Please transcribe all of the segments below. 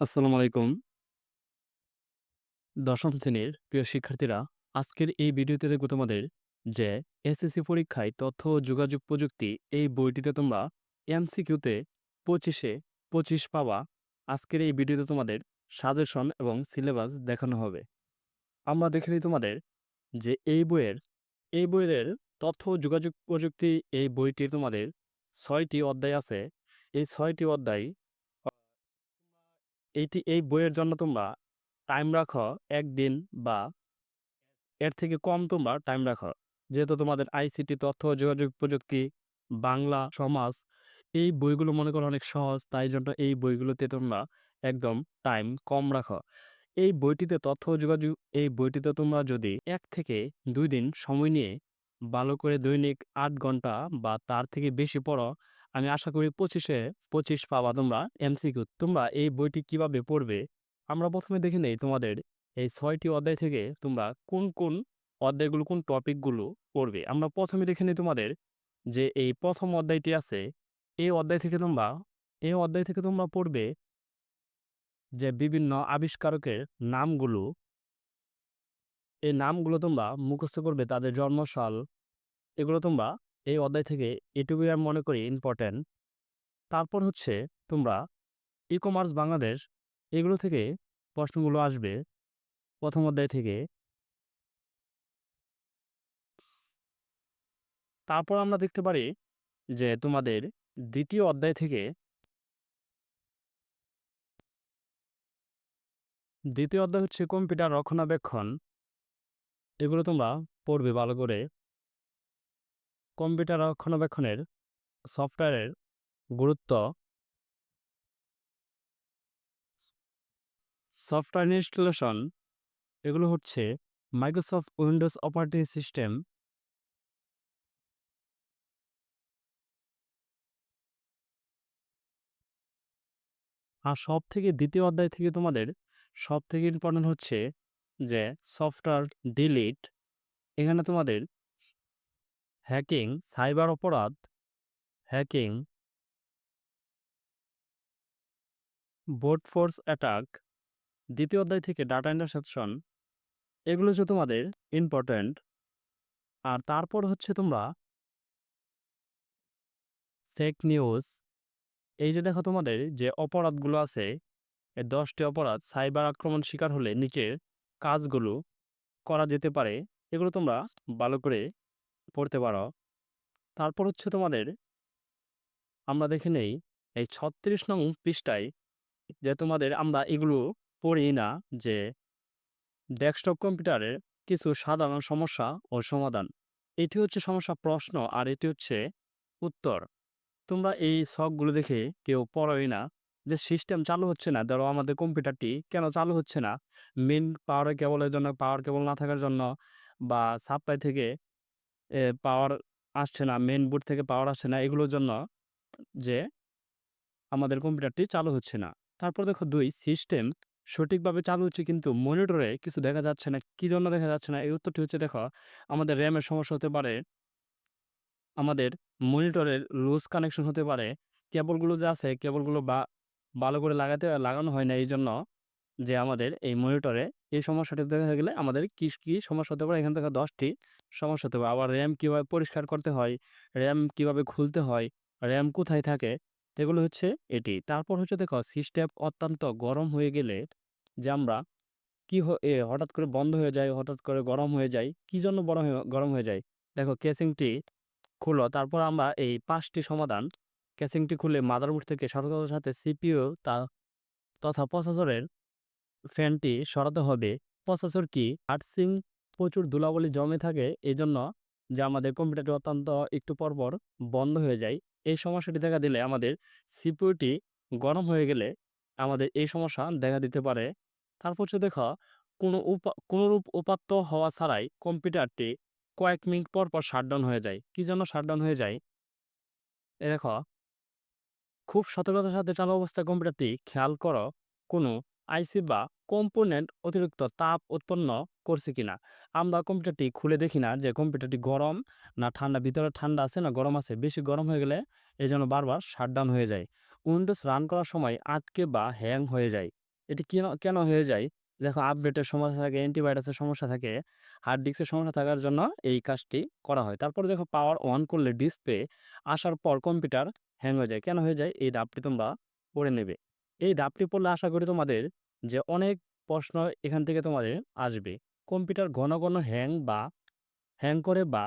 আসসালামু আলাইকুম। দশম শ্রেণির প্রিয় শিক্ষার্থীরা, আজকের এই ভিডিওতে দেখব তোমাদের যে এসএসসি পরীক্ষায় তথ্য ও যোগাযোগ প্রযুক্তি এই বইটিতে তোমরা এমসিকিউতে পঁচিশে পঁচিশ পাওয়া। আজকের এই ভিডিওতে তোমাদের সাজেশন এবং সিলেবাস দেখানো হবে। আমরা দেখে নিই তোমাদের যে এই বইয়ের এই বইয়ের তথ্য ও যোগাযোগ প্রযুক্তি এই বইটি তোমাদের ছয়টি অধ্যায় আছে। এই ছয়টি অধ্যায় এইটি এই বইয়ের জন্য তোমরা টাইম রাখো একদিন বা এর থেকে কম তোমরা টাইম রাখো। যেহেতু তোমাদের আইসিটি তথ্য যোগাযোগ প্রযুক্তি, বাংলা, সমাজ এই বইগুলো মনে করো অনেক সহজ। তাই জন্য এই বইগুলোতে তোমরা একদম টাইম কম রাখো। এই বইটিতে তথ্য যোগাযোগ এই বইটিতে তোমরা যদি এক থেকে দুই দিন সময় নিয়ে ভালো করে দৈনিক আট ঘণ্টা বা তার থেকে বেশি পড়ো, আমি আশা করি পঁচিশে পঁচিশ পাবা তোমরা এমসিকিউ। তোমরা এই বইটি কীভাবে পড়বে? আমরা ১ম এ দেখে নেই তোমাদের এই ছয়টি অধ্যায় থেকে তোমরা কোন, কোন অধ্যায়গুলো কোন টপিকগুলো পড়বে। আমরা ১ম এ দেখে নেই তোমাদের যে এই প্রথম অধ্যায়টি আছে, এই অধ্যায় থেকে তোমরা এই অধ্যায় থেকে তোমরা পড়বে যে বিভিন্ন আবিষ্কারকের নামগুলো এই নামগুলো তোমরা মুখস্থ করবে তাদের জন্মসাল। এগুলো তোমরা এই অধ্যায় থেকে এটুকুই আমি মনে করি ইম্পর্ট্যান্ট তারপর হচ্ছে তোমরা ই-কমার্স বাংলাদেশ এগুলো থেকে প্রশ্নগুলো আসবে প্রথম অধ্যায় থেকে। তারপর আমরা দেখতে পারি যে তোমাদের দ্বিতীয় অধ্যায় থেকে দ্বিতীয় অধ্যায় হচ্ছে কম্পিউটার রক্ষণাবেক্ষণ। এগুলো তোমরা পড়বে ভালো করে। কম্পিউটার রক্ষণাবেক্ষণের সফটওয়্যারের গুরুত্ব সফটওয়্যার ইনস্টলেশন, এগুলো হচ্ছে মাইক্রোসফট উইন্ডোজ অপারেটিং সিস্টেম আর সব থেকে দ্বিতীয় অধ্যায় থেকে তোমাদের সবথেকে ইম্পোর্টেন্ট হচ্ছে যে সফটওয়্যার ডিলিট। এখানে তোমাদের হ্যাকিং, সাইবার অপরাধ, হ্যাকিং ব্রুট ফোর্স অ্যাটাক দ্বিতীয় অধ্যায় থেকে ডাটা ইন্টারসেপশন এগুলো হচ্ছে তোমাদের ইম্পোর্টেন্ট। আর তারপর হচ্ছে তোমরা ফেক নিউজ এই যে দেখো তোমাদের যে অপরাধগুলো আছে, এই দশটি অপরাধ সাইবার আক্রমণ শিকার হলে নিচের কাজগুলো করা যেতে পারে। এগুলো তোমরা ভালো করে পড়তে পারো। তারপর হচ্ছে তোমাদের আমরা দেখে নেই, এই ৩৬ নং পৃষ্ঠায় যে তোমাদের আমরা এগুলো পড়ি না যে ডেস্কটপ কম্পিউটারের কিছু সাধারণ সমস্যা ও সমাধান। এটি হচ্ছে সমস্যা প্রশ্ন আর এটি হচ্ছে উত্তর। তোমরা এই শখগুলো দেখে কেউ পড়োই না যে সিস্টেম চালু হচ্ছে না। ধরো আমাদের কম্পিউটারটি কেন চালু হচ্ছে না? মেন পাওয়ার কেবলের জন্য পাওয়ার কেবল না থাকার জন্য বা সাপ্লাই থেকে পাওয়ার আসছে না, মেন বোর্ড থেকে পাওয়ার আসছে না এগুলোর জন্য যে আমাদের কম্পিউটারটি চালু হচ্ছে না। তারপর দেখো দুই সিস্টেম সঠিকভাবে চালু হচ্ছে কিন্তু মনিটরে কিছু দেখা যাচ্ছে না। কি জন্য দেখা যাচ্ছে না? এই উত্তরটি হচ্ছে দেখো আমাদের র‍্যামের সমস্যা হতে পারে। আমাদের মনিটরের লুজ কানেকশন হতে পারে। কেবলগুলো যে আছে কেবলগুলো বা ভালো করে লাগাতে লাগানো হয় না এইজন্য যে আমাদের এই মনিটরে এই সমস্যাটি দেখা গেলে আমাদের কি, কি সমস্যা হতে পারে এখান থেকে দশটি সমস্যা হতে পারে। আবার র‍্যাম কীভাবে পরিষ্কার করতে হয়, র‍্যাম কীভাবে খুলতে হয়, র‍্যাম কোথায় থাকে এগুলো হচ্ছে এটি। তারপর হচ্ছে দেখো সিস্টেম অত্যন্ত গরম হয়ে গেলে যে আমরা কি এ হঠাৎ করে বন্ধ হয়ে যায়, হঠাৎ করে গরম হয়ে যায়। কি জন্য বড় গরম হয়ে যায়? দেখো কেসিংটি খুলো তারপর আমরা এই পাঁচটি সমাধান কেসিংটি খুলে মাদারবোর্ড থেকে সতর্কতার সাথে সিপিও তা তথা প্রসেসরের ফ্যানটি সরাতে হবে। প্রসেসর কি? হার্টসিং প্রচুর ধুলাবালি জমে থাকে এজন্য যে আমাদের কম্পিউটারটি অত্যন্ত একটু পর, পর বন্ধ হয়ে যায়। এই সমস্যাটি দেখা দিলে আমাদের সিপিইউটি গরম হয়ে গেলে আমাদের এই সমস্যা দেখা দিতে পারে। তারপর হচ্ছে দেখো কোনো উপা কোনরূপ উপাত্ত হওয়া ছাড়াই কম্পিউটারটি কয়েক মিনিট পর, পর শাটডাউন হয়ে যায়। কি জন্য শাটডাউন হয়ে যায়? এ দেখো খুব সতর্কতার সাথে চালু অবস্থায় কম্পিউটারটি খেয়াল করো কোনো আইসি বা কম্পোনেন্ট অতিরিক্ত তাপ উৎপন্ন করছে কিনা। আমরা কম্পিউটারটি খুলে দেখি না যে কম্পিউটারটি গরম না ঠান্ডা, ভিতরে ঠান্ডা আছে না গরম আছে। বেশি গরম হয়ে গেলে এজন্য বারবার শাটডাউন হয়ে যায়। উইন্ডোজ রান করার সময় আটকে বা হ্যাং হয়ে যায়। এটি কেন কেন হয়ে যায় দেখো আপডেটের সমস্যা থাকে অ্যান্টিভাইরাসের সমস্যা থাকে হার্ড ডিস্কের সমস্যা থাকার জন্য এই কাজটি করা হয় তারপরে দেখো পাওয়ার অন করলে ডিসপ্লে আসার পর কম্পিউটার হ্যাং হয়ে যায় কেন হয়ে যায় এই ধাপটি তোমরা পড়ে নেবে এই ধাপটি পড়লে আশা করি তোমাদের যে অনেক প্রশ্ন এখান থেকে তোমাদের আসবে। কম্পিউটার ঘন ঘন হ্যাং বা হ্যাং করে বা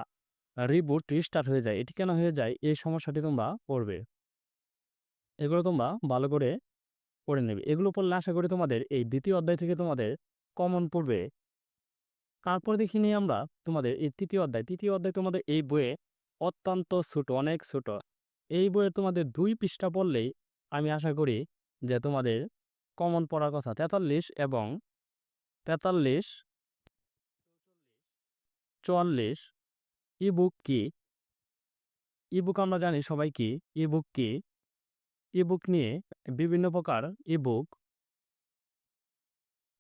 রিবুট রিস্টার্ট হয়ে যায়। এটি কেন হয়ে যায়? এই সমস্যাটি তোমরা পড়বে। এগুলো তোমরা ভালো করে পড়ে নেবে। এগুলো পড়লে আশা করি তোমাদের এই দ্বিতীয় অধ্যায় থেকে তোমাদের কমন পড়বে। তারপর দেখি নিই আমরা তোমাদের এই তৃতীয় অধ্যায়। তৃতীয় অধ্যায় তোমাদের এই বইয়ে অত্যন্ত ছোট, অনেক ছোট। এই বইয়ে তোমাদের দুই পৃষ্ঠা পড়লেই আমি আশা করি যে তোমাদের কমন পড়ার কথা, তেতাল্লিশ এবং তেতাল্লিশ চুয়াল্লিশ ইবুক কি? ইবুক আমরা জানি সবাই কি? ইবুক কি? ইবুক নিয়ে বিভিন্ন প্রকার ইবুক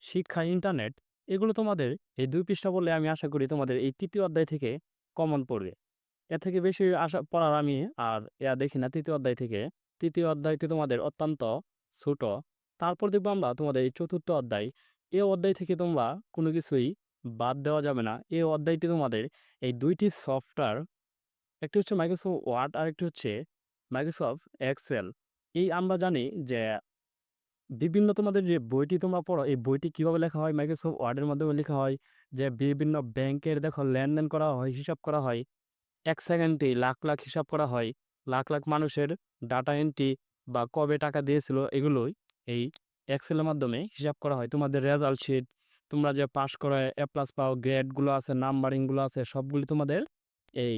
শিক্ষা ইন্টারনেট এগুলো তোমাদের এই দুই পৃষ্ঠা বললে আমি আশা করি তোমাদের এই তৃতীয় অধ্যায় থেকে কমন পড়বে। এর থেকে বেশি আশা পড়ার আমি আর এয়া দেখি না, তৃতীয় অধ্যায় থেকে। তৃতীয় অধ্যায়টি তোমাদের অত্যন্ত ছোট, তারপর দেখব আমরা তোমাদের এই চতুর্থ অধ্যায়। এ অধ্যায় থেকে তোমরা কোনো কিছুই বাদ দেওয়া যাবে না। এই অধ্যায়টি তোমাদের এই দুইটি সফটওয়্যার, একটি হচ্ছে মাইক্রোসফট ওয়ার্ড আর একটি হচ্ছে মাইক্রোসফট এক্সেল এই আমরা জানি যে বিভিন্ন তোমাদের যে বইটি তোমরা পড়ো, এই বইটি কীভাবে লেখা হয়? মাইক্রোসফট ওয়ার্ডের মাধ্যমে লেখা হয় যে বিভিন্ন ব্যাংকের দেখো লেনদেন করা হয়, হিসাব করা হয়। এক সেকেন্ডে লাখ লাখ হিসাব করা হয়। লাখ লাখ মানুষের ডাটা এন্ট্রি বা কবে টাকা দিয়েছিল এগুলোই এই এক্সেলের মাধ্যমে হিসাব করা হয়। তোমাদের রেজাল্ট শিট তোমরা যে পাস করে এ প্লাস পাও গ্রেডগুলো আছে নাম্বারিংগুলো আছে, সবগুলি তোমাদের এই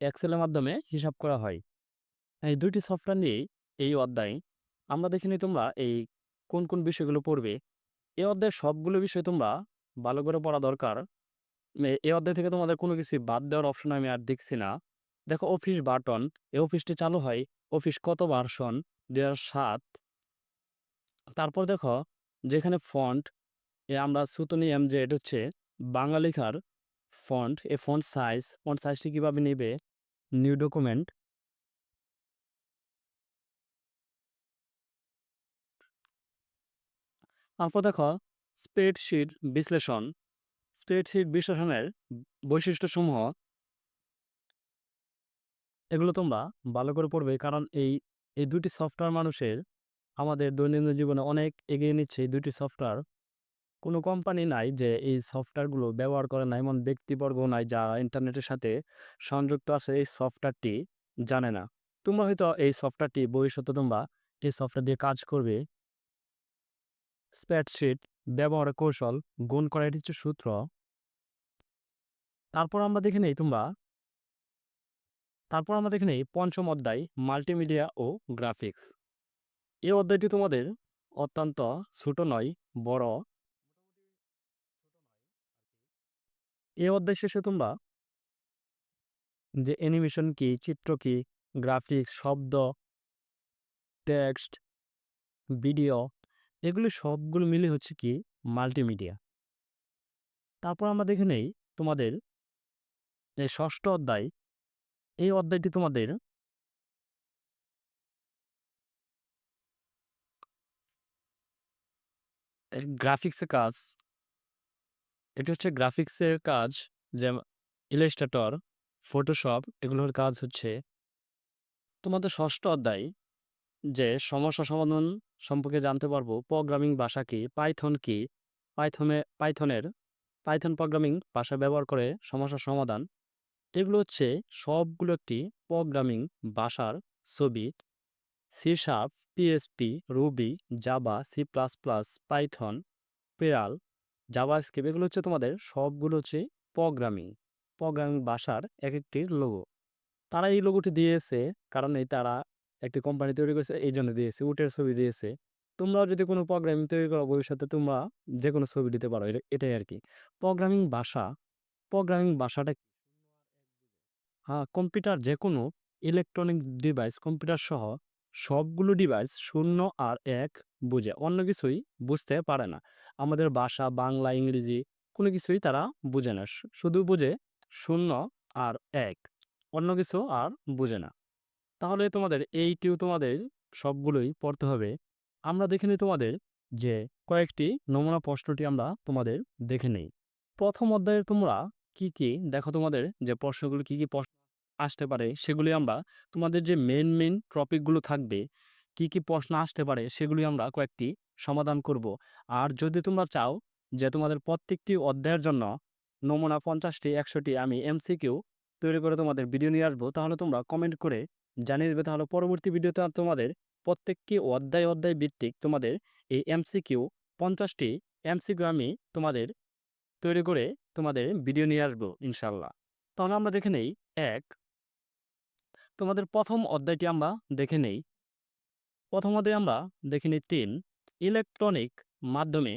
এক্সেলের মাধ্যমে হিসাব করা হয়। এই দুইটি সফটওয়্যার নিয়েই এই অধ্যায় আমরা দেখিনি তোমরা এই কোন কোন বিষয়গুলো পড়বে। এ অধ্যায়ের সবগুলো বিষয় তোমরা ভালো করে পড়া দরকার। এ- অধ্যায় থেকে তোমাদের কোনো কিছু বাদ দেওয়ার অপশন আমি আর দেখছি না। দেখো অফিস বাটন এই অফিসটি চালু হয় অফিস কত ভার্সন? হাজার সাত। তারপর দেখো, যেখানে ফন্ট, এ আমরা সুতনিয়াম যে এটা হচ্ছে, বাংলা লেখার ফন্ট, এ ফন্ট সাইজ, ফন্ট সাইজটি কীভাবে নেবে? New document. তারপর দেখো, স্প্রেডশিট বিশ্লেষণ। স্প্রেডশিট বিশ্লেষণের বৈশিষ্ট্যসমূহ এগুলো তোমরা ভালো করে পড়বে। কারণ এই এই দুটি সফটওয়্যার মানুষের আমাদের দৈনন্দিন জীবনে অনেক এগিয়ে নিচ্ছে। এই দুটি সফটওয়্যার কোনো কোম্পানি নাই যে এই সফটওয়্যারগুলো ব্যবহার করে না। এমন ব্যক্তিবর্গ নাই যারা ইন্টারনেটের সাথে সংযুক্ত আছে। এই সফটওয়্যারটি জানে না। তোমরা হয়তো এই সফটওয়্যারটি ভবিষ্যতে তোমরা এই সফটওয়্যার দিয়ে কাজ করবে। স্প্রেডশিট ব্যবহারের কৌশল, গুণ করা এটি হচ্ছে সূত্র। তারপর আমরা দেখে নেই তোমরা তারপর আমরা দেখে নেই পঞ্চম অধ্যায় মাল্টিমিডিয়া ও গ্রাফিক্স। এই অধ্যায়টি তোমাদের অত্যন্ত ছোট নয়, বড়। এই অধ্যায় শেষে তোমরা যে অ্যানিমেশন কি, চিত্র কি গ্রাফিক্স শব্দ টেক্সট ভিডিও এগুলি সবগুলো মিলে হচ্ছে কি মাল্টিমিডিয়া। তারপর আমরা দেখে নেই তোমাদের এই ষষ্ঠ অধ্যায় এই অধ্যায়টি তোমাদের গ্রাফিক্সের কাজ। এটি হচ্ছে গ্রাফিক্সের কাজ যে ইলাস্ট্রেটর ফটোশপ এগুলোর কাজ হচ্ছে তোমাদের ষষ্ঠ অধ্যায়, যে সমস্যা সমাধান সম্পর্কে জানতে পারব প্রোগ্রামিং ভাষা কি পাইথন কি পাইথনে পাইথনের পাইথন প্রোগ্রামিং ভাষা ব্যবহার করে সমস্যার সমাধান এগুলো হচ্ছে সবগুলো একটি প্রোগ্রামিং ভাষার ছবি। C sharp PSP Ruby Java C plus plus Python Perl জাবা স্কেপ এগুলো হচ্ছে তোমাদের সবগুলো হচ্ছে প্রোগ্রামিং প্রোগ্রামিং ভাষার এক একটি লোগো তারা এই লোগোটি দিয়েছে কারণ এই তারা একটি কোম্পানি তৈরি করেছে, এই জন্য দিয়েছে, উটের ছবি দিয়েছে। তোমরাও যদি কোনো প্রোগ্রামিং তৈরি করো ভবিষ্যতে, তোমরা যে কোনো ছবি দিতে পারো এটাই আর কি। প্রোগ্রামিং ভাষা প্রোগ্রামিং ভাষাটা হ্যাঁ কম্পিউটার যে কোনো ইলেকট্রনিক ডিভাইস কম্পিউটার সহ সবগুলো ডিভাইস শূন্য আর এক বুঝে। অন্য কিছুই বুঝতে পারে না। আমাদের ভাষা, বাংলা, ইংরেজি কোনো কিছুই তারা বুঝে না। শুধু বুঝে শূন্য আর এক। অন্য কিছু আর বুঝে না। তাহলে তোমাদের এইটিও তোমাদের সবগুলোই পড়তে হবে। আমরা দেখে নিই তোমাদের যে কয়েকটি নমুনা প্রশ্নটি আমরা তোমাদের দেখে নিই। প্রথম অধ্যায়ে তোমরা কি কি দেখো তোমাদের যে প্রশ্নগুলো কি কি প্রশ্ন আসতে পারে, সেগুলি আমরা তোমাদের যে মেন মেন টপিকগুলো থাকবে, কি কি প্রশ্ন আসতে পারে, সেগুলি আমরা কয়েকটি সমাধান করব। আর যদি তোমরা চাও যে তোমাদের প্রত্যেকটি অধ্যায়ের জন্য নমুনা পঞ্চাশটি, একশোটি আমি এমসিকিউ তৈরি করে তোমাদের ভিডিও নিয়ে আসব, তাহলে তোমরা কমেন্ট করে জানিয়ে দেবে। তাহলে পরবর্তী ভিডিওতে তোমাদের প্রত্যেকটি অধ্যায় অধ্যায় ভিত্তিক তোমাদের এই এমসিকিউ পঞ্চাশটি এমসিকিউ আমি তোমাদের তৈরি করে তোমাদের ভিডিও নিয়ে আসব, ইনশাল্লাহ। তাহলে আমরা দেখে নেই, এক তোমাদের প্রথম অধ্যায়টি আমরা দেখে নেই। প্রথম অধ্যায়ে আমরা দেখে নিই তিন, ইলেকট্রনিক মাধ্যমে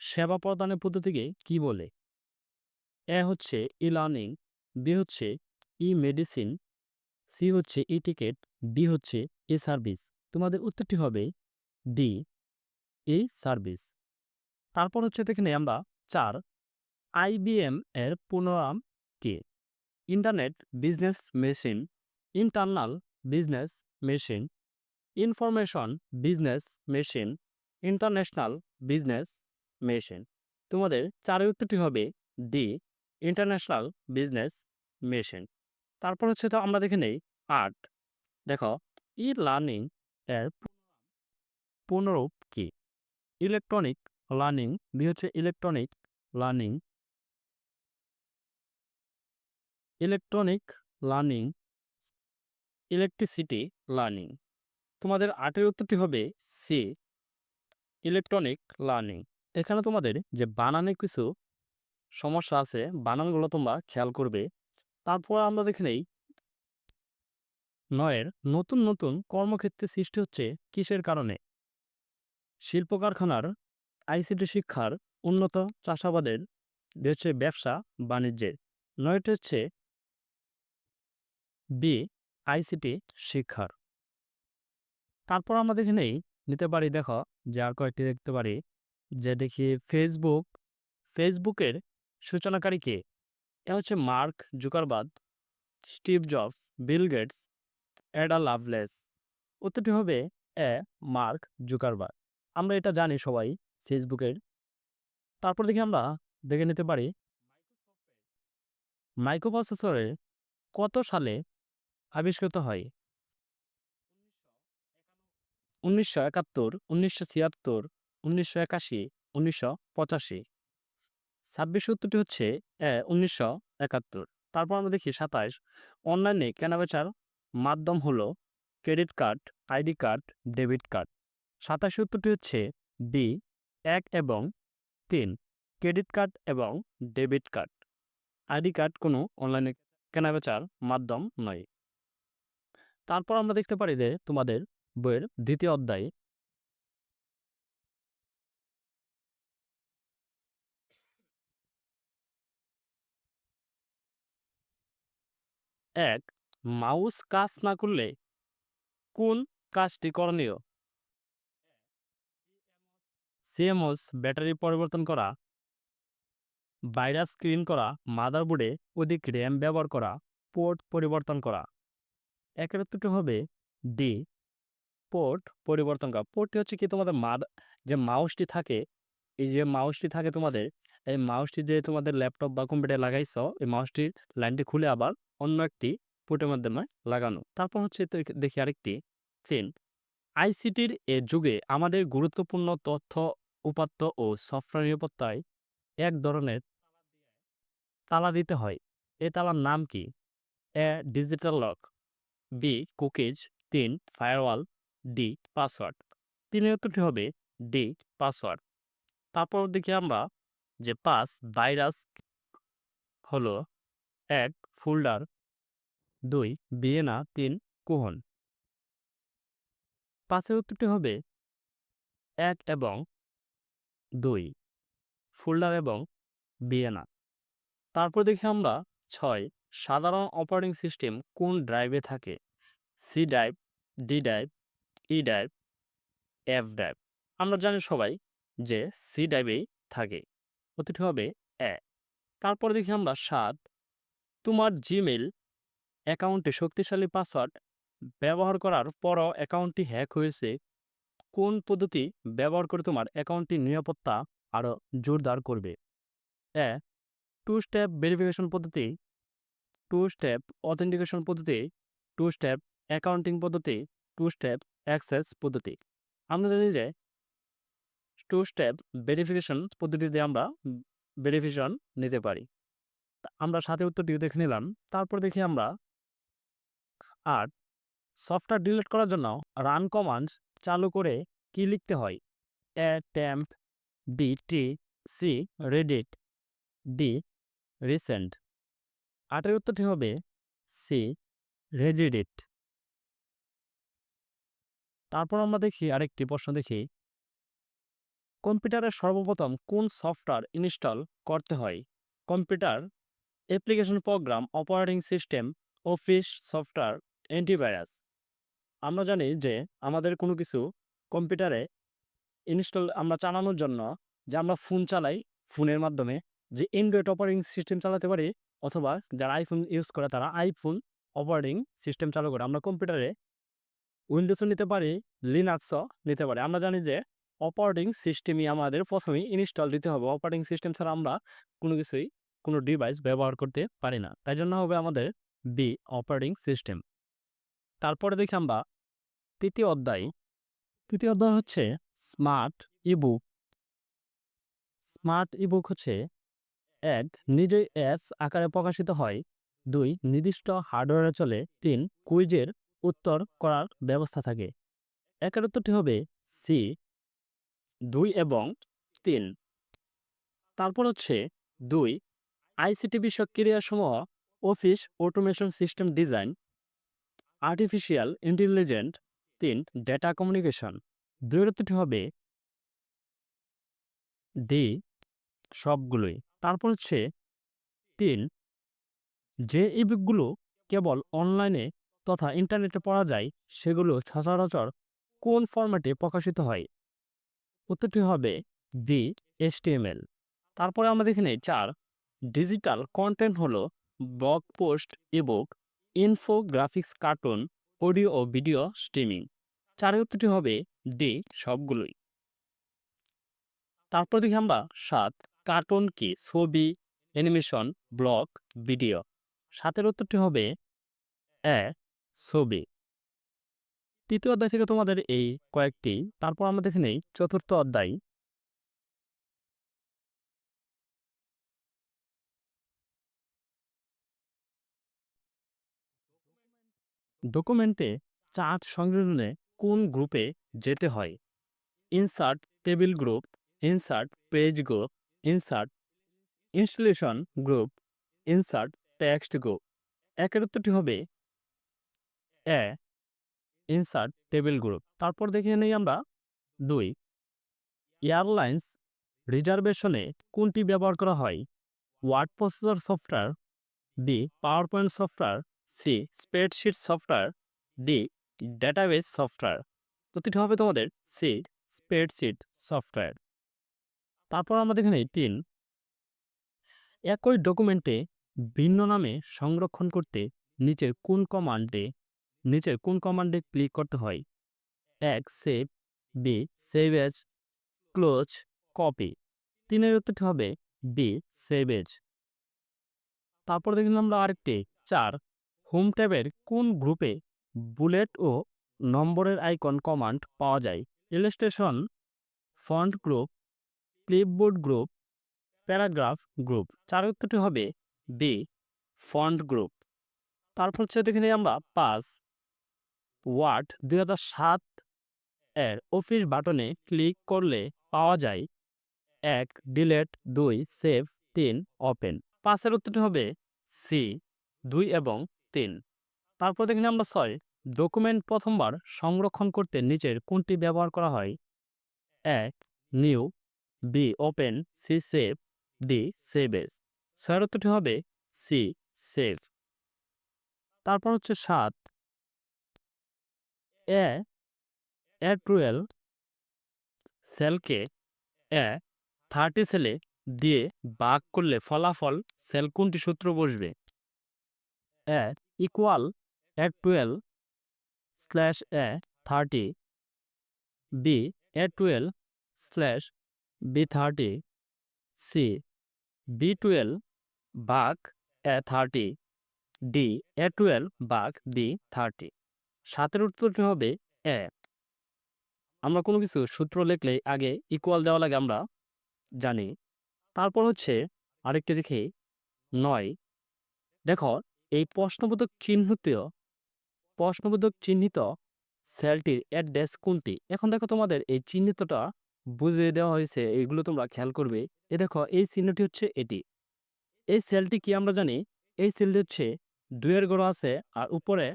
সেবা প্রদানের পদ্ধতিকে কি বলে? এ হচ্ছে ই লার্নিং বি হচ্ছে ই মেডিসিন সি হচ্ছে ই টিকেট ডি হচ্ছে ই সার্ভিস তোমাদের উত্তরটি হবে ডি ই সার্ভিস তারপর হচ্ছে দেখে নেই আমরা চার আইবিএম এর পুনরাম কি internet business machine. Internal business machine information business machine international business machine তোমাদের চারের উত্তরটি হবে ডি ইন্টারন্যাশনাল বিজনেস মেশিন তারপর হচ্ছে তো আমরা দেখে নেই আর্ট দেখো ই লার্নিং এর পুনরূপ কি? ইলেকট্রনিক লার্নিং বি হচ্ছে electronic learning electronic learning electricity learning. তোমাদের আটের উত্তরটি হবে সি, ইলেকট্রনিক লার্নিং। এখানে তোমাদের যে বানানে কিছু সমস্যা আছে, বানানগুলো তোমরা খেয়াল করবে। তারপর আমরা দেখে নেই নয়ের নতুন নতুন কর্মক্ষেত্রে সৃষ্টি হচ্ছে কিসের কারণে? শিল্প কারখানার আইসিটি শিক্ষার উন্নত চাষাবাদের হচ্ছে ব্যবসা বাণিজ্যের। নয়টি হচ্ছে বি আইসিটি শিক্ষার। তারপর আমরা দেখে নেই, নিতে পারি দেখো, যে আর কয়েকটি দেখতে পারি, যে দেখি ফেসবুক ফেসবুকের সূচনাকারী কে? এ হচ্ছে Mark Zuckerberg Steve Jobs, Bill Gates Ada Lovelace. উত্তরটি হবে এ, মার্ক জুকারবাদ আমরা এটা জানি সবাই ফেসবুকের তারপর দেখি আমরা দেখে নিতে পারি মাইক্রোপ্রসেসরে কত সালে আবিষ্কৃত হয়। উনিশশো একাত্তর, উনিশশো ছিয়াত্তর, উনিশশো একাশি, উনিশশো পঁচাশি। ছাব্বিশ উত্তরটি হচ্ছে উনিশশো একাত্তর। তারপর আমরা দেখি সাতাইশ অনলাইনে কেনাবেচার মাধ্যম হলো credit card, ID card, debit card. সাতাশ উত্তরটি হচ্ছে, ডি, এক এবং তিন। ক্রেডিট কার্ড এবং ডেবিট কার্ড। আইডি কার্ড কোনো অনলাইনে কেনাবেচার মাধ্যম নয়। তারপর আমরা দেখতে পারি যে তোমাদের বইয়ের দ্বিতীয় অধ্যায়ে এক, মাউস কাজ না করলে কোন কাজটি করণীয়? সিএমওস ব্যাটারি পরিবর্তন করা, ভাইরাস ক্লিন করা, মাদারবোর্ডে অধিক র্যাম ব্যবহার করা, পোর্ট পরিবর্তন করা। একের হবে ডি পোর্ট পরিবর্তন করা পোর্টটি হচ্ছে কি তোমাদের মাদ, যে মাউসটি থাকে, এই যে মাউসটি থাকে তোমাদের, এই মাউসটি যে তোমাদের ল্যাপটপ বা কম্পিউটারে লাগাইছ, এই মাউসটির লাইনটি খুলে আবার অন্য একটি পোর্টের মাধ্যমে লাগানো। তারপর হচ্ছে দেখি আরেকটি। তিন আইসিটির এ যুগে আমাদের গুরুত্বপূর্ণ তথ্য, উপাত্ত ও সফটওয়্যার নিরাপত্তায় এক ধরনের তালা দিতে হয়। এ তালার নাম কি? A digital lock B cookies তিন ফায়ারওয়াল ডি পাসওয়ার্ড তিনের উত্তরটি হবে ডি পাসওয়ার্ড তারপর দেখি আমরা যে পাস ভাইরাস হলো এক ফোল্ডার দুই বিয়েনা তিন, কুহন. পাঁচের উত্তরটি হবে এক এবং দুই ফোল্ডার এবং বিয়েনা তারপর দেখি আমরা ছয়, সাধারণ অপারেটিং সিস্টেম কোন ড্রাইভে থাকে? C drive D drive E drive F drive আমরা জানি সবাই যে সি ড্রাইভেই থাকে। উত্তরটি হবে এ। তারপর দেখি আমরা সাত। তোমার জিমেল অ্যাকাউন্টে শক্তিশালী পাসওয়ার্ড ব্যবহার করার পরও অ্যাকাউন্টটি হ্যাক হয়েছে। কোন পদ্ধতি ব্যবহার করে তোমার অ্যাকাউন্টটির নিরাপত্তা আরও জোরদার করবে? এ টু স্টেপ ভেরিফিকেশন পদ্ধতি টু স্টেপ অথেন্টিকেশন পদ্ধতি টু স্টেপ অ্যাকাউন্টিং পদ্ধতি টু স্টেপ অ্যাক্সেস পদ্ধতি। আমরা জানি যে টু স্টেপ ভেরিফিকেশন পদ্ধতিতে আমরা ভেরিফিকেশন নিতে পারি। আমরা সাথে উত্তরটিও দেখে নিলাম। তারপর দেখি আমরা, আর সফটওয়্যার ডিলিট করার জন্য রান কমান্ড চালু করে কি লিখতে হয়? A temp B T C reddit D recent আটের উত্তরটি হবে সি রেজিডিট তারপর আমরা দেখি আরেকটি প্রশ্ন দেখি। কম্পিউটারে সর্বপ্রথম কোন সফটওয়্যার ইনস্টল করতে হয়? Computer, application program, operating system, office software, antivirus. আমরা জানি যে আমাদের কোনো কিছু কম্পিউটারে ইনস্টল আমরা চালানোর জন্য যে আমরা ফোন চালাই, ফোনের মাধ্যমে যে অ্যান্ড্রয়েড অপারেটিং সিস্টেম চালাতে পারি, অথবা যারা আইফোন ইউজ করে তারা আইফোন অপারেটিং সিস্টেম চালু করে। আমরা কম্পিউটারে উইন্ডোজও নিতে পারি, লিনাক্সও নিতে পারি। আমরা জানি যে অপারেটিং সিস্টেমই আমাদের প্রথমেই ইনস্টল দিতে হবে। অপারেটিং সিস্টেম ছাড়া আমরা কোনো কিছুই, কোনো ডিভাইস ব্যবহার করতে পারি না। তাই জন্য হবে আমাদের বি অপারেটিং সিস্টেম তারপরে দেখি আমরা তৃতীয় অধ্যায়। তৃতীয় অধ্যায় হচ্ছে স্মার্ট ইবুক স্মার্ট ইবুক হচ্ছে এক, নিজেই অ্যাপস আকারে প্রকাশিত হয়। দুই, নির্দিষ্ট হার্ডওয়্যারে চলে। তিন কুইজের উত্তর করার ব্যবস্থা থাকে। একের উত্তরটি হবে সি, দুই এবং তিন। তারপর হচ্ছে দুই, আইসিটি বিষয়ক ক্রিয়াসমূহ, office automation system design, artificial intelligent, তিন, ডেটা কমিউনিকেশন। দুইয়ের উত্তরটি হবে ডি, সবগুলোই। তারপর হচ্ছে তিন, যে ইবুকগুলো কেবল অনলাইনে তথা ইন্টারনেটে পড়া যায় সেগুলো সচরাচর কোন ফরম্যাটে প্রকাশিত হয়? উত্তরটি হবে ডি এসটিএমএল তারপরে আমরা দেখে নেই, চার ডিজিটাল কন্টেন্ট হলো blog post ebook infographics cartoon audio ও ভিডিও স্ট্রিমিং চারের উত্তরটি হবে ডি সবগুলোই। তারপর দেখি আমরা সাত কার্টুন কি? ছবি অ্যানিমেশন ব্লগ ভিডিও সাতের উত্তরটি হবে এ ছবি। তৃতীয় অধ্যায় থেকে তোমাদের এই কয়েকটি, তারপর আমরা দেখে নেই, চতুর্থ অধ্যায়। ডকুমেন্টে চার্ট সংযোজনে কোন গ্রুপে যেতে হয়? Insert table group, insert page group, insert installation group, insert text group. একের উত্তরটি হবে এ ইনসার্ট টেবিল গ্রুপ তারপর দেখে নেই আমরা দুই এয়ারলাইন্স রিজার্ভেশনে কোনটি ব্যবহার করা হয়? Word processor software B PowerPoint software C spreadsheet software D database software প্রতিটি হবে তোমাদের সি স্প্রেডশিট সফটওয়্যার তারপর আমরা দেখে নেই তিন একই ডকুমেন্টে ভিন্ন নামে সংরক্ষণ করতে নিচের কোন কমান্ডে নিচের কোন কমান্ডে ক্লিক করতে হয়? এক save B save as close copy তিনের উত্তরটি হবে বি সেভ এজ তারপর দেখলাম আমরা আরেকটি, চার। হোম ট্যাবের কোন গ্রুপে বুলেট ও নম্বরের আইকন কমান্ড পাওয়া যায়? Illustration font group clipboard group paragraph group চার উত্তরটি হবে বি ফন্ট গ্রুপ তারপর হচ্ছে দেখে নিই আমরা পাঁচ। ওয়ার্ড দুই সাত এর অফিস বাটনে ক্লিক করলে পাওয়া যায়। এক, ডিলেট। দুই, সেভ। তিন, ওপেন। পাঁচের উত্তরটি হবে সি, দুই এবং তিন। তারপর দেখে আমরা ছয়, ডকুমেন্ট প্রথমবার সংরক্ষণ করতে নিচের কোনটি ব্যবহার করা হয়? এক, new. B, open. C, save. D save as ছয়ের উত্তরটি হবে সি, সেভ। তারপর হচ্ছে সাত এ এ টুয়েলভ, সেলকে এ থার্টি সেলে দিয়ে বাক করলে ফলাফল সেল কোনটি সূত্র বসবে? A equal A twelve slash A thirty, B A twelve slash B thirty, C B twelve বাঘ A thirty, D A twelve বাঘ বি থার্টি। সাতের উত্তরটি হবে? এ আমরা কোনো কিছু সূত্র লিখলে আগে ইকুয়াল দেওয়া লাগে আমরা জানি। তারপর হচ্ছে আরেকটি দেখি, নয়। দেখো, এই প্রশ্নবোধক চিহ্নিত প্রশ্নবোধক চিহ্নিত সেলটির অ্যাড্রেস কোনটি? এখন দেখো তোমাদের এই চিহ্নিতটা বুঝিয়ে দেওয়া হয়েছে এইগুলো তোমরা খেয়াল করবে। এ দেখো, এই চিহ্নটি হচ্ছে এটি। এই সেলটি কি আমরা জানি? এই সেলটি হচ্ছে দুয়ের গড় আছে আর উপরে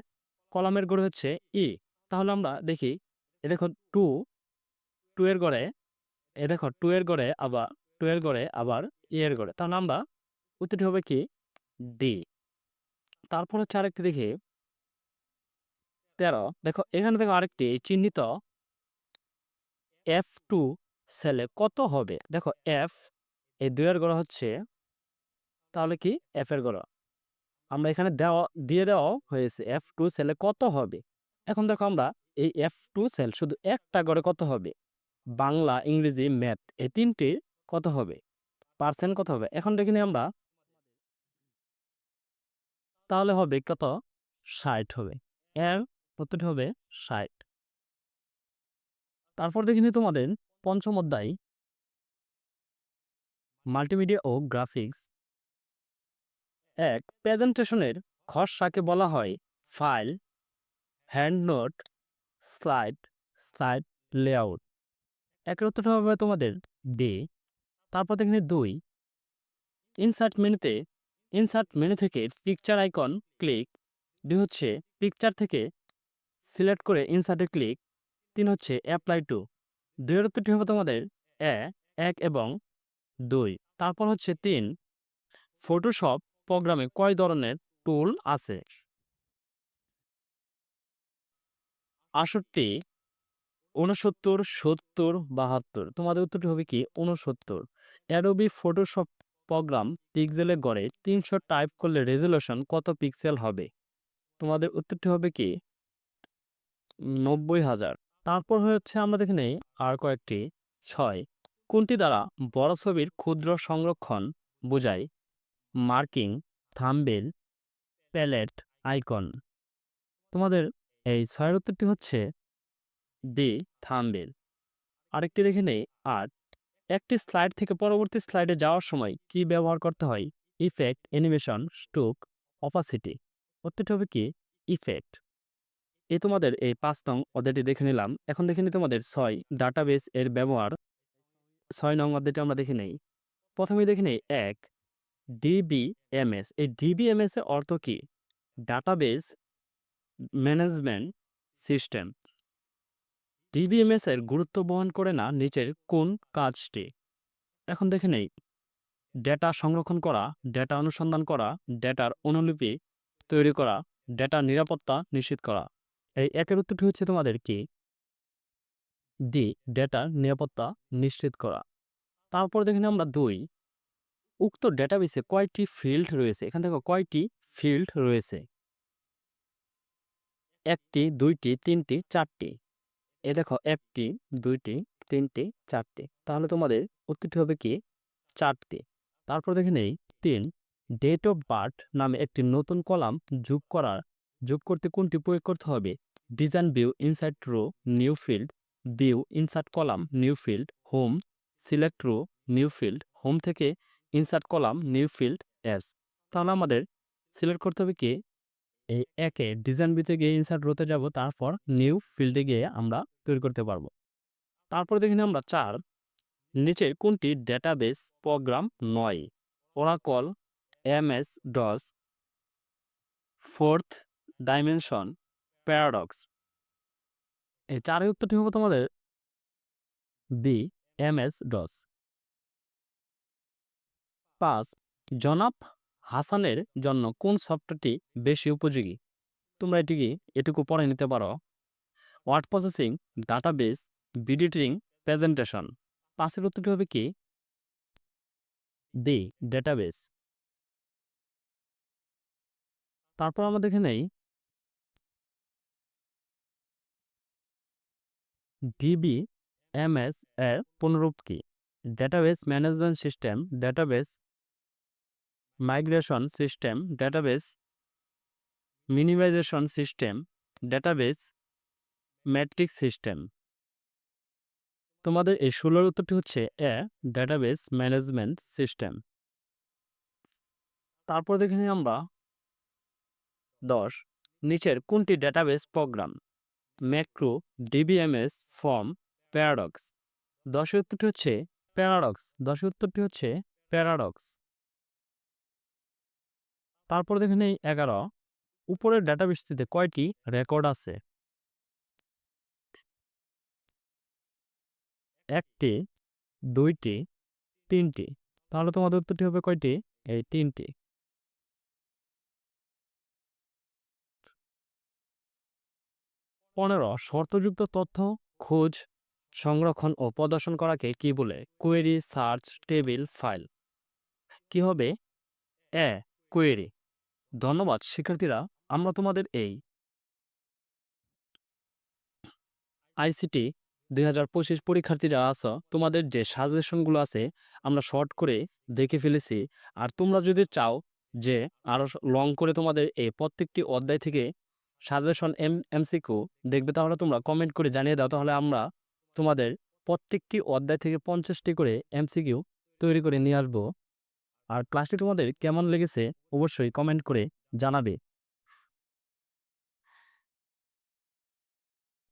কলামের গড়ে হচ্ছে ই তাহলে আমরা দেখি, এ দেখো টু টু এর গড়ে, এ দেখো টু এর গড়ে আবার, টু এর গড়ে আবার ই এর গড়ে। তাহলে আমরা উত্তরটি হবে কি? ডি তারপর হচ্ছে আরেকটি দেখি। তেরো। দেখো এখানে দেখো আরেকটি চিহ্নিত এফ টু সেলে কত হবে? দেখো এফ, এই দুইয়ের গড়া হচ্ছে, তাহলে কি? এফ এর গড়া। আমরা এখানে দেওয়া, দিয়ে দেওয়া হয়েছে এফ টু সেলে কত হবে? এখন দেখো আমরা এই এফ টু সেল শুধু একটা গড়ে কত হবে? বাংলা, ইংরেজি ম্যাথ এই তিনটি কত হবে? পার্সেন্ট কত হবে? এখন দেখিনি আমরা। তাহলে হবে কত? ষাট হবে। এর উত্তরটি হবে? ষাট। তারপর দেখিনি তোমাদের পঞ্চম অধ্যায়। মাল্টিমিডিয়া ও গ্রাফিক্স এক প্রেজেন্টেশনের খসড়াকে বলা হয় file, hand note, slide slide layout. একের উত্তরটা হবে তোমাদের ডে, তারপর দেখেনি দুই। ইনসার্ট মেনুতে, ইনসার্ট মেনু থেকে পিকচার আইকন ক্লিক দুই হচ্ছে পিকচার থেকে সিলেক্ট করে ইনসার্টে ক্লিক তিন হচ্ছে অ্যাপ্লাই টু দুইয়ের উত্তরটি হবে তোমাদের এ, এক এবং দুই। তারপর হচ্ছে তিন। ফটোশপ প্রোগ্রামে কয় ধরনের টুল আছে? আষট্টি উনসত্তর সত্তর, বাহাত্তর। তোমাদের উত্তরটি হবে কি? উনসত্তর অ্যাডোবি ফটোশপ প্রোগ্রাম পিক্সেলে গড়ে তিনশো টাইপ করলে রেজুলেশন কত পিক্সেল হবে? তোমাদের উত্তরটি হবে কি? নব্বই হাজার। তারপর হচ্ছে আমরা দেখে নেই আর কয়েকটি। ছয়, কোনটি দ্বারা বড় ছবির ক্ষুদ্র সংরক্ষণ বোঝায়? Marking, thumbnail, palette, icon. তোমাদের এই ছয়ের উত্তরটি হচ্ছে ডি থাম্বেল। আরেকটি দেখে নেই আট একটি স্লাইড থেকে পরবর্তী স্লাইডে যাওয়ার সময় কি ব্যবহার করতে হয়? Effect, animation stroke opacity. উত্তরটি হবে কি? ইফেক্ট। এ তোমাদের এই পাঁচ নং অধ্যায়টি দেখে নিলাম। এখন দেখে নিই তোমাদের ছয় ডাটাবেস এর ব্যবহার। ছয় নং অধ্যায়টি আমরা দেখে নেই। প্রথমেই দেখে নেই, এক ডিবিএমএস এই ডিবিএমএস এর অর্থ কি? ডাটাবেস ম্যানেজমেন্ট সিস্টেম ডিবিএমএস এর গুরুত্ব বহন করে না নিচের কোন কাজটি? এখন দেখে নেই। ডেটা সংরক্ষণ করা ডেটা অনুসন্ধান করা ডেটার অনুলিপি তৈরি করা ডেটা নিরাপত্তা নিশ্চিত করা। এই একের উত্তরটি হচ্ছে তোমাদের কি? ডি ডেটার নিরাপত্তা নিশ্চিত করা। তারপর দেখে আমরা দুই। উক্ত ডেটাবেসে কয়টি ফিল্ড রয়েছে? এখান থেকে কয়টি ফিল্ড রয়েছে? একটি, দুইটি, তিনটি, চারটি। এ দেখো, একটি, দুইটি, তিনটি, চারটি। তাহলে তোমাদের উত্তরটি হবে কি? চারটি। তারপর দেখে নেই, তিন ডেট অফ বার্থ নামে একটি নতুন কলাম যোগ করার, যোগ করতে কোনটি প্রয়োগ করতে হবে? Design view insert row new field view insert column new field home select row new field home থেকে ইনসার্ট কলাম নিউ ফিল্ড এস তাহলে আমাদের সিলেক্ট করতে হবে কি? এই একে ডিজাইন বিতে গিয়ে ইনসার্ট রোতে যাব, তারপর নিউ ফিল্ডে গিয়ে আমরা তৈরি করতে পারব। তারপর দেখি আমরা চার, নিচের কোনটি ডেটাবেস প্রোগ্রাম নয়? Oracle M S DOS fourth dimension paradox এই চারের উত্তরটি হবে তোমাদের বি এম এস ডস পাঁচ জনাব হাসানের জন্য কোন সফটওয়্যারটি বেশি উপযোগী? তোমরা এটিকে এটুকু পড়ে নিতে পারো। ওয়ার্ড প্রসেসিং, ডাটাবেস, বিডিটিং, প্রেজেন্টেশন। পাঁচের উত্তরটি হবে কি? The database. তারপর আমরা দেখে নেই। ডিবি, এমএস এর পুনরূপ কি? Database management system, database migration system database minimization system database matrix system তোমাদের এই ষোলোর উত্তরটি হচ্ছে এ ডেটাবেস ম্যানেজমেন্ট সিস্টেম তারপর দেখে নিই আমরা দশ, নিচের কোনটি database program macro DBMS form paradox দশের উত্তরটি হচ্ছে প্যারাডক্স দশের উত্তরটি হচ্ছে প্যারাডক্স তারপর দেখেন এই এগারো, উপরের ডেটাবেসটিতে কয়টি রেকর্ড আছে? একটি, দুইটি, তিনটি। তাহলে তোমাদের উত্তরটি হবে কয়টি? এই তিনটি। পনেরো, শর্তযুক্ত তথ্য, খোঁজ, সংরক্ষণ ও প্রদর্শন করাকে কি বলে? কোয়েরি সার্চ টেবিল ফাইল কি হবে? এ কোয়েরি ধন্যবাদ, শিক্ষার্থীরা, আমরা তোমাদের এই আইসিটি দুই হাজার পঁচিশ পরীক্ষার্থী যারা আছো, তোমাদের যে সাজেশনগুলো আছে, আমরা শর্ট করে দেখে ফেলেছি। আর তোমরা যদি চাও যে আরও লং করে তোমাদের এই প্রত্যেকটি অধ্যায় থেকে সাজেশন এম এমসিকিউ দেখবে, তাহলে তোমরা কমেন্ট করে জানিয়ে দাও। তাহলে আমরা তোমাদের প্রত্যেকটি অধ্যায় থেকে পঞ্চাশটি করে এমসিকিউ তৈরি করে নিয়ে আসব। আর ক্লাসটি তোমাদের কেমন লেগেছে অবশ্যই কমেন্ট করে জানাবে।